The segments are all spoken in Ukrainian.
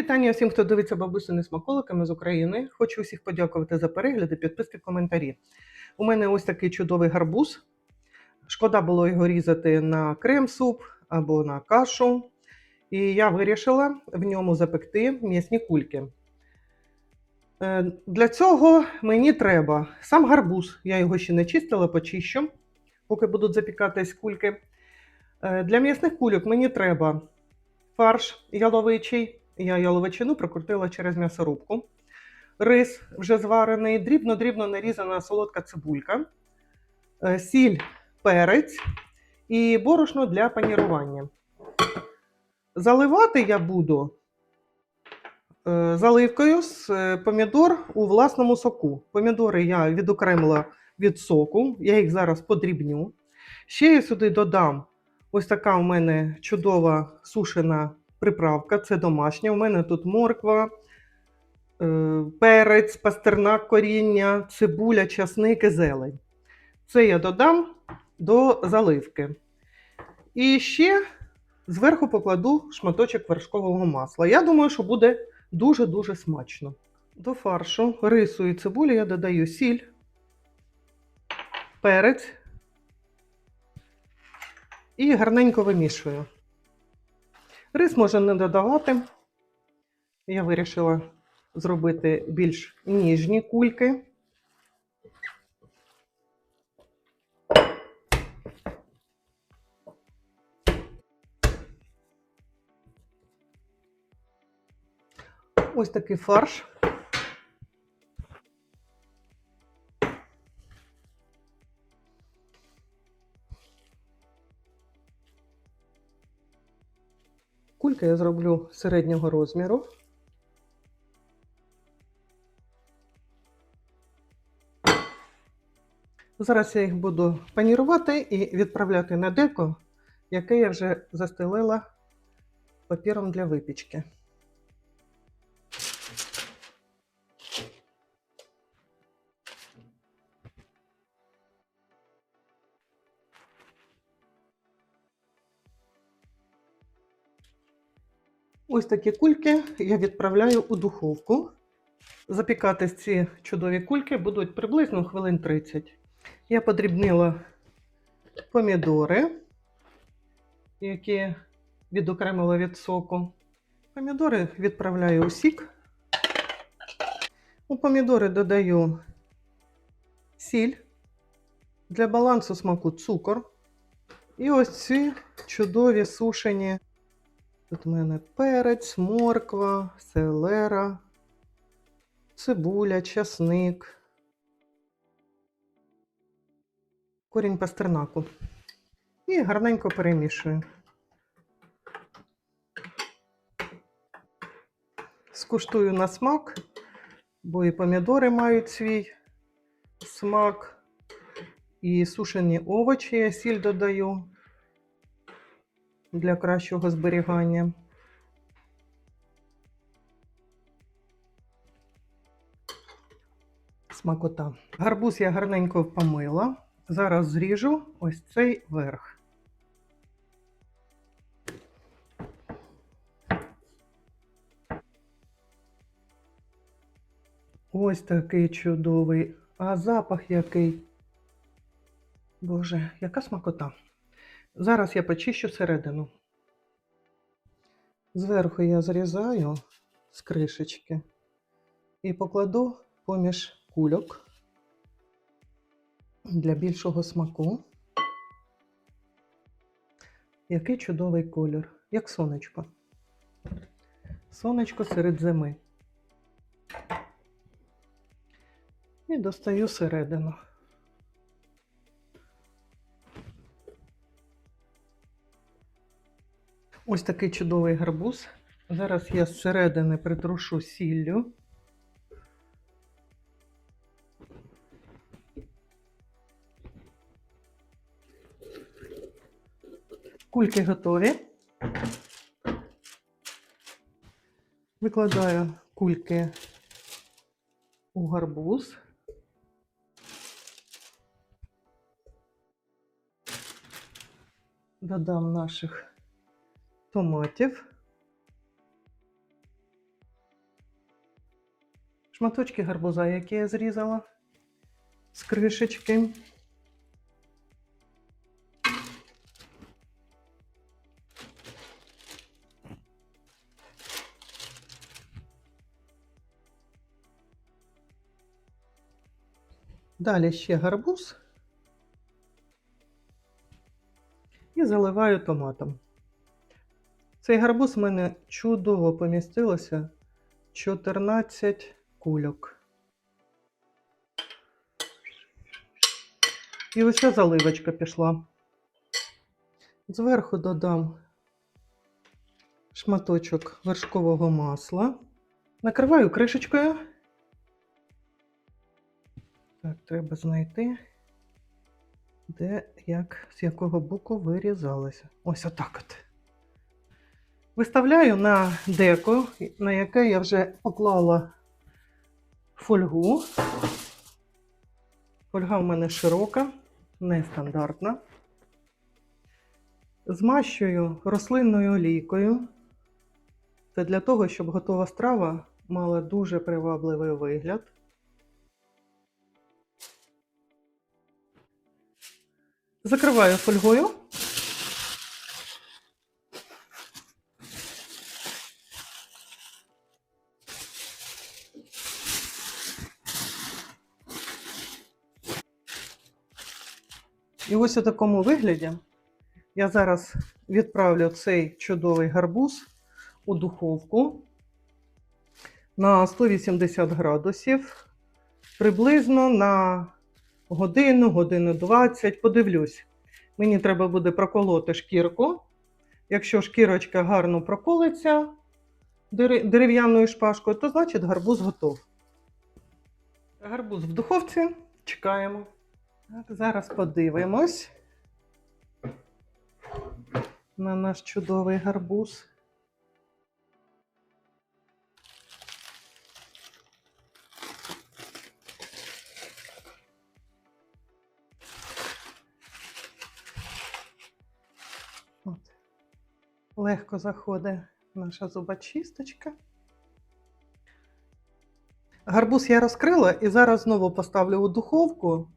вітання всім, хто дивиться бабусини смаколиками з України. Хочу всіх подякувати за перегляди, підписки, коментарі. У мене ось такий чудовий гарбуз. Шкода було його різати на крем-суп або на кашу. І я вирішила в ньому запекти м'ясні кульки. Е, Для цього мені треба сам гарбуз. Я його ще не чистила, почищу, поки будуть запікатись кульки. Е, Для м'ясних кульок мені треба фарш яловичий. Я яловичину прокрутила через м'ясорубку. Рис вже зварений, дрібно-дрібно нарізана солодка цибулька, е, сіль, перець і борошно для панірування. Заливати я буду е, заливкою з е, помідор у власному соку. Помідори я відокремила від соку, я їх зараз подрібню. Ще я сюди додам ось така у мене чудова сушена приправка, це домашня. У мене тут морква, е, перець, пастернак, коріння, цибуля, часник і зелень. Це я додам до заливки. І ще зверху покладу шматочок вершкового масла. Я думаю, що буде дуже-дуже смачно. До фаршу рису і цибулі я додаю сіль, перець і гарненько вимішую. Рис можна не додавати. Я вирішила зробити більш ніжні кульки. Ось такий фарш. Кульки я зроблю середнього розміру. Зараз я їх буду панірувати і відправляти на деко, яке я вже застелила папіром для випічки. Ось такі кульки я відправляю у духовку. Запікатись ці чудові кульки будуть приблизно хвилин 30. Я подрібнила помідори, які відокремила від соку. Помідори відправляю у сік. У помідори додаю сіль для балансу смаку цукор. І ось ці чудові сушені. Тут у мене перець, морква, селера, цибуля, часник, корінь пастернаку. І гарненько перемішую. Скуштую на смак, бо і помідори мають свій смак, і сушені овочі я сіль додаю для кращого зберігання. Смакота. Гарбуз я гарненько помила. Зараз зріжу ось цей верх. Ось такий чудовий. А запах який. Боже, яка смакота. Зараз я почищу середину. Зверху я зрізаю з кришечки і покладу поміж кульок для більшого смаку. Який чудовий колір, як сонечко. Сонечко серед зими. І достаю середину. Ось такий чудовий гарбуз. Зараз я зсередини притрушу сіллю. Кульки готові. Викладаю кульки у гарбуз. Додам наших томатів. шматочки гарбуза, які я зрізала з кришечки. Далі ще гарбуз і заливаю томатом. Цей гарбуз в мене чудово помістилося 14 кульок. І ось заливочка пішла. Зверху додам шматочок вершкового масла. Накриваю кришечкою. Так, треба знайти, де, як, з якого боку вирізалося. Ось отак от. Виставляю на деко, на яке я вже поклала фольгу. Фольга в мене широка, нестандартна. Змащую рослинною олійкою. Це для того, щоб готова страва мала дуже привабливий вигляд. Закриваю фольгою. І ось у такому вигляді я зараз відправлю цей чудовий гарбуз у духовку на 180 градусів, приблизно на годину, годину 20. Подивлюсь. Мені треба буде проколоти шкірку. Якщо шкірочка гарно проколиться дерев'яною шпажкою, то значить гарбуз готов. Гарбуз в духовці. Чекаємо. Так, зараз подивимось на наш чудовий гарбуз. От. Легко заходить наша зубочисточка. Гарбуз я розкрила і зараз знову поставлю у духовку,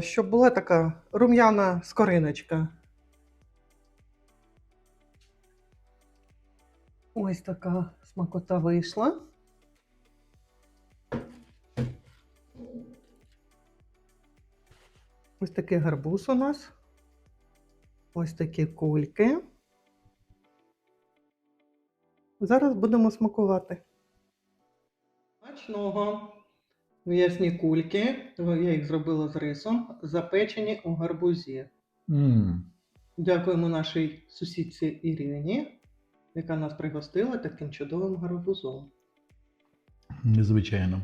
щоб була така рум'яна скориночка. Ось така смакота вийшла. Ось такий гарбуз у нас. Ось такі кульки. Зараз будемо смакувати. Смачного. М'ясні кульки. Я їх зробила з рисом, запечені у гарбузі. М, Дякуємо нашій сусідці Ірині, яка нас пригостила таким чудовим гарбузом. Незвичайно.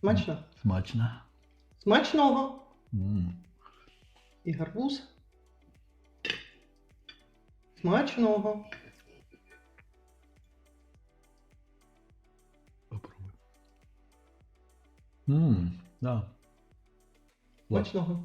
Смачно? Смачно. Смачного! М, І гарбуз. Смачного. Попробуй. М, да. Смачного.